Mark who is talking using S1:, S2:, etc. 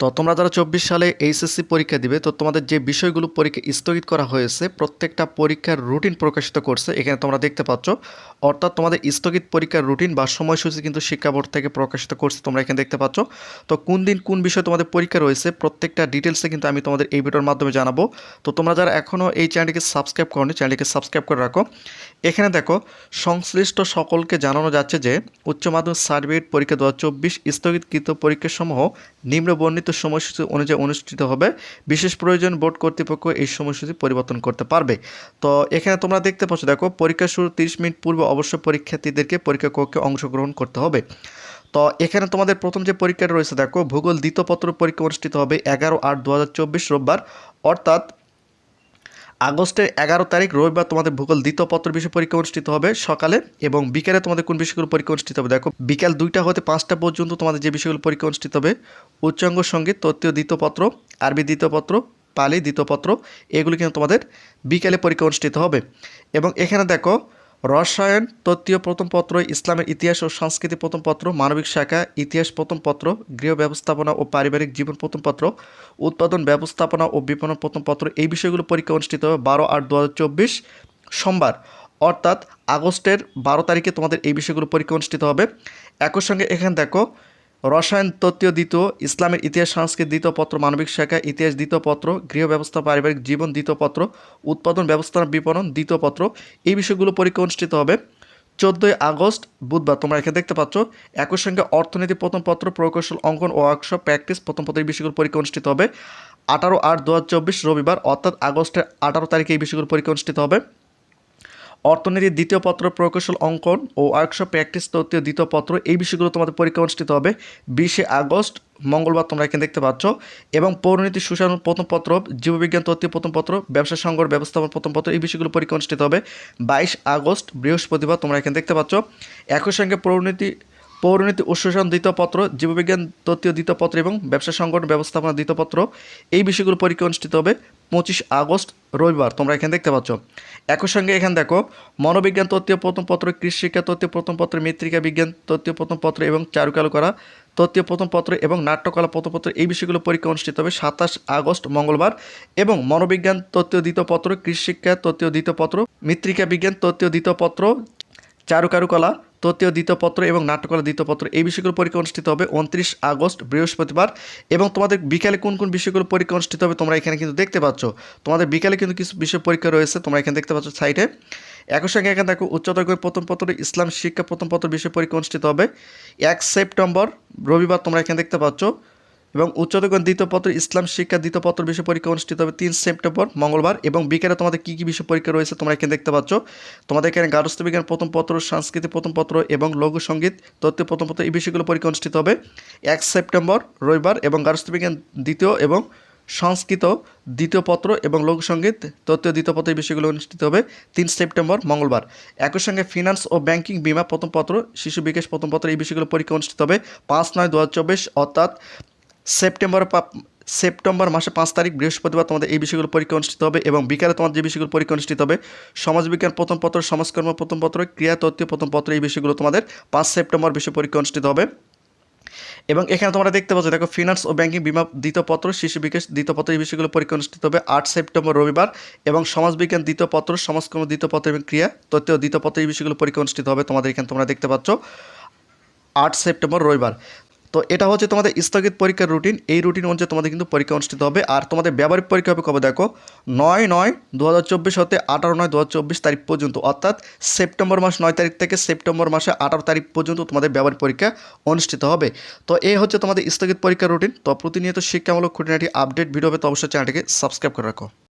S1: তো তোমরা যারা চব্বিশ সালে এইচএসসি পরীক্ষা দিবে, তো তোমাদের যে বিষয়গুলো পরীক্ষা স্থগিত করা হয়েছে, প্রত্যেকটা পরীক্ষার রুটিন প্রকাশিত করছে। এখানে তোমরা দেখতে পাচ্ছ, অর্থাৎ তোমাদের স্থগিত পরীক্ষার রুটিন বা সময়সূচি কিন্তু শিক্ষা বোর্ড থেকে প্রকাশিত করছে, তোমরা এখানে দেখতে পাচ্ছ। তো কোন দিন কোন বিষয়ে তোমাদের পরীক্ষা রয়েছে, প্রত্যেকটা ডিটেলসে কিন্তু আমি তোমাদের এই ভিডিওর মাধ্যমে জানাব। তো তোমরা যারা এখনও এই চ্যানেলটিকে সাবস্ক্রাইব করনি চ্যানেলটিকে সাবস্ক্রাইব করে রাখো। এখানে দেখো, সংশ্লিষ্ট সকলকে জানানো যাচ্ছে যে, উচ্চ মাধ্যমিক সার্টিফিকেট পরীক্ষা দু হাজার চব্বিশ স্থগিতকৃত পরীক্ষাসমূহ নিম্ন বর্ণিত সময়সূচি অনুযায়ী অনুষ্ঠিত হবে। বিশেষ প্রয়োজন বোর্ড কর্তৃপক্ষ এই সময়সূচি পরিবর্তন করতে পারবে। তো এখানে তোমরা দেখতে পাচ্ছ, দেখো, পরীক্ষা শুরু তিরিশ মিনিট পূর্বে অবশ্য পরীক্ষার্থীদেরকে পরীক্ষা কক্ষে অংশগ্রহণ করতে হবে। তো এখানে তোমাদের প্রথম যে পরীক্ষাটা রয়েছে, দেখো, ভূগোল দ্বিতীয় পত্র পরীক্ষা অনুষ্ঠিত হবে এগারো আট দু রোববার। অর্থাৎ আগস্টের এগারো তারিখ রবিবার তোমাদের ভূগোল দ্বিতীয় পত্র বিষয় পরীক্ষা অনুষ্ঠিত হবে সকালে এবং বিকেলে তোমাদের কোন বিষয়গুলো পরীক্ষা অনুষ্ঠিত হবে? দেখো, বিকেল দুইটা হতে পাঁচটা পর্যন্ত তোমাদের যে বিষয়গুলো পরীক্ষা অনুষ্ঠিত হবে, উচ্চাঙ্গ সংগীত, তত্ত্বীয় দ্বিতীয় পত্র আরবি দ্বিতীয় পত্র পালি দ্বিতীয় পত্র এগুলি কিন্তু তোমাদের বিকেলে পরীক্ষা অনুষ্ঠিত হবে। এবং এখানে দেখো রসায়ন তত্ত্বীয় প্রথম পত্র, ইসলামের ইতিহাস ও সংস্কৃতি প্রথম পত্র, মানবিক শাখা, ইতিহাস প্রথম পত্র, গৃহ ব্যবস্থাপনা ও পারিবারিক জীবন প্রথম পত্র, উৎপাদন, ব্যবস্থাপনা ও বিপণন প্রথম পত্র এই বিষয়গুলো পরীক্ষা অনুষ্ঠিত হবে বারো আট দু সোমবার। অর্থাৎ আগস্টের বারো তারিখে তোমাদের এই বিষয়গুলো পরীক্ষা অনুষ্ঠিত হবে। একই সঙ্গে এখানে দেখো রসায়ন তত্ত্বীয় দ্বিতীয়, ইসলামের ইতিহাস, সংস্কৃত দ্বিতীয় পত্র, মানবিক শাখা, ইতিহাস দ্বিতীয় পত্র, গৃহ ব্যবস্থা, পারিবারিক জীবন দ্বিতীয় পত্র, উৎপাদন ব্যবস্থা বিপণন দ্বিতীয় পত্র। এই বিষয়গুলো পরীক্ষা অনুষ্ঠিত হবে চোদ্দোই আগস্ট, বুধবার। তোমরা এখানে দেখতে পাচ্ছ, একই সঙ্গে অর্থনীতি প্রথম পত্র, প্রকৌশল, অঙ্কন, ওয়ার্কশপ, প্র্যাকটিস প্রথম পত্র এই বিষয়গুলো পরীক্ষা অনুষ্ঠিত হবে। আঠারো আট দু রবিবার, অর্থাৎ আগস্টের আঠারো তারিখে এই বিষয়গুলো পরীক্ষা অনুষ্ঠিত হবে। অর্থনীতির দ্বিতীয় পত্র প্রকৌশল অঙ্কন ও ওয়ার্কশপ প্র্যাকটিস তত্ত্বীয় দ্বিতীয় পত্র, এই বিষয়গুলো তোমাদের পরীক্ষা অনুষ্ঠিত হবে বিশে আগস্ট, মঙ্গলবার তোমরা এখানে দেখতে পাচ্ছ। এবং পৌরনীতি সুশাসন প্রথম পত্র, জীববিজ্ঞান তত্ত্বীয় প্রথম পত্র, ব্যবসা সংঘর ব্যবস্থাপন প্রথম পত্র, এই বিষয়গুলো পরীক্ষা অনুষ্ঠিত হবে বাইশ আগস্ট, বৃহস্পতিবার তোমরা এখানে দেখতে পাচ্ছ। একই সঙ্গে পৌরনীতি পৌরনীতি ও শোষণ দ্বিতীয় পত্র, জীববিজ্ঞান তত্ত্বীয় দ্বিতীয় পত্র এবং ব্যবসা সংগঠন ব্যবস্থাপনা দ্বিতীয় পত্র, এই বিষয়গুলো পরীক্ষা অনুষ্ঠিত হবে। পঁচিশ আগস্ট, রবিবার। তোমরা এখানে দেখতে পাচ্ছ। একই সঙ্গে এখানে দেখো, মনোবিজ্ঞান তত্ত্বীয় প্রথম পত্র কৃষি শিক্ষা তত্ত্বীয় প্রথম পত্র, মৃত্তিকা বিজ্ঞান তত্ত্বীয় প্রথম পত্র এবং চারুকালু করা তত্ত্বীয় প্রথম পত্র এবং নাট্যকলা, প্রথম পত্র এই বিষয়গুলো পরীক্ষা অনুষ্ঠিত হবে সাতাশ আগস্ট, মঙ্গলবার। এবং মনোবিজ্ঞান তত্ত্বীয় দ্বিতীয় পত্র কৃষি শিক্ষা তত্ত্বীয় দ্বিতীয় পত্র, মৃত্তিকা বিজ্ঞান তত্ত্বীয় দ্বিতীয় পত্র, চারুকারুকলা তত্ত্বীয় দ্বিতীয় পত্র এবং নাট্যকলা দ্বিতীয় পত্র এই বিষয়গুলো পরীক্ষা অনুষ্ঠিত হবে উনত্রিশ আগস্ট, বৃহস্পতিবার এবং তোমাদের বিকালে কোন কোন বিষয়গুলো পরীক্ষা অনুষ্ঠিত হবে তোমরা এখানে কিন্তু দেখতে পাচ্ছ। তোমাদের বিকালে কিন্তু কিছু বিষয় পরীক্ষা রয়েছে, তোমরা এখানে দেখতে পাচ্ছ সাইটে। একই সঙ্গে এখানে দেখো, উচ্চতর প্রথম পত্র, ইসলাম শিক্ষা প্রথম পত্র বিষয় পরীক্ষা অনুষ্ঠিত হবে। এক সেপ্টেম্বর, রবিবার তোমরা এখানে দেখতে পাচ্ছ। এবং উচ্চতর দ্বিতীয় পত্র, ইসলাম শিক্ষা দ্বিতীয় পত্র বিষয় পরীক্ষা অনুষ্ঠিত হবে তিন সেপ্টেম্বর, মঙ্গলবার এবং বিকেলে তোমাদের কী কী বিষয় পরীক্ষা রয়েছে তোমরা এখানে দেখতে পাচ্ছ। তোমাদের এখানে গার্হস্থ বিজ্ঞান প্রথম পত্র, সংস্কৃতি প্রথম পত্র এবং লঘু সংগীত, তথ্য প্রথম পত্র এই বিষয়গুলো পরীক্ষা অনুষ্ঠিত হবে। এক সেপ্টেম্বর, রবিবার এবং গার্হস্থ বিজ্ঞান দ্বিতীয় এবং সংস্কৃত দ্বিতীয় পত্র এবং লোকসঙ্গীত তত্ত্বীয় দ্বিতীয় পত্র এই বিষয়গুলো অনুষ্ঠিত হবে তিন সেপ্টেম্বর, মঙ্গলবার। একই সঙ্গে ফিনান্স ও ব্যাংকিং বিমা প্রথম পত্র, শিশু বিকাশ প্রথম পত্র এই বিষয়গুলো পরীক্ষা অনুষ্ঠিত হবে পাঁচ নয় দু অর্থাৎ সেপ্টেম্বর সেপ্টেম্বর মাসে পাঁচ তারিখ বৃহস্পতিবার তোমাদের এই বিষয়গুলো পরীক্ষা অনুষ্ঠিত হবে এবং বিকালে তোমাদের যে বিষয়গুলো পরীক্ষা অনুষ্ঠিত হবে, সমাজবিজ্ঞান প্রথম পত্র, সমাজকর্ম প্রথম পত্র, ক্রিয়া তত্ত্ব প্রথম পত্র, এই বিষয়গুলো তোমাদের পাঁচ সেপ্টেম্বর বিষয় পরীক্ষা অনুষ্ঠিত হবে। এবং এখানে তোমরা দেখতে পাচ্ছ, দেখো ফিনান্স ও ব্যাংকিং বিমা দ্বিতীয় পত্র, শিশু বিকাশ দ্বিতীয় পত্র, এই বিষয়গুলো পরীক্ষা অনুষ্ঠিত হবে আট সেপ্টেম্বর রবিবার এবং সমাজবিজ্ঞান দ্বিতীয় পত্র, সমাজকর্ম দ্বিতীয় পত্র এবং ক্রিয়া তথ্য দ্বিতীয় পত্র, এই বিষয়গুলো পরীক্ষা অনুষ্ঠিত হবে তোমাদের এখানে তোমরা দেখতে পাচ্ছ, আট সেপ্টেম্বর রবিবার। তো এটা হচ্ছে তোমাদের স্থগিত পরীক্ষার রুটিন। এই রুটিন অনুযায়ী তোমাদের কিন্তু পরীক্ষা অনুষ্ঠিত হবে। আর তোমাদের ব্যবহারিক পরীক্ষা হবে কবে দেখো? নয় নয় দু হতে আঠারো নয় দু তারিখ পর্যন্ত। অর্থাৎ সেপ্টেম্বর মাস নয় তারিখ থেকে সেপ্টেম্বর মাসে আঠারো তারিখ পর্যন্ত তোমাদের ব্যবহারিক পরীক্ষা অনুষ্ঠিত হবে। তো এই হচ্ছে তোমাদের স্থগিত পরীক্ষার রুটিন। তো প্রতিনিয়ত শিক্ষামূলক খুঁটিনাটি আপডেট ভিডিও হবে, তো অবশ্যই চ্যানেলটিকে সাবস্ক্রাইব করে রাখো।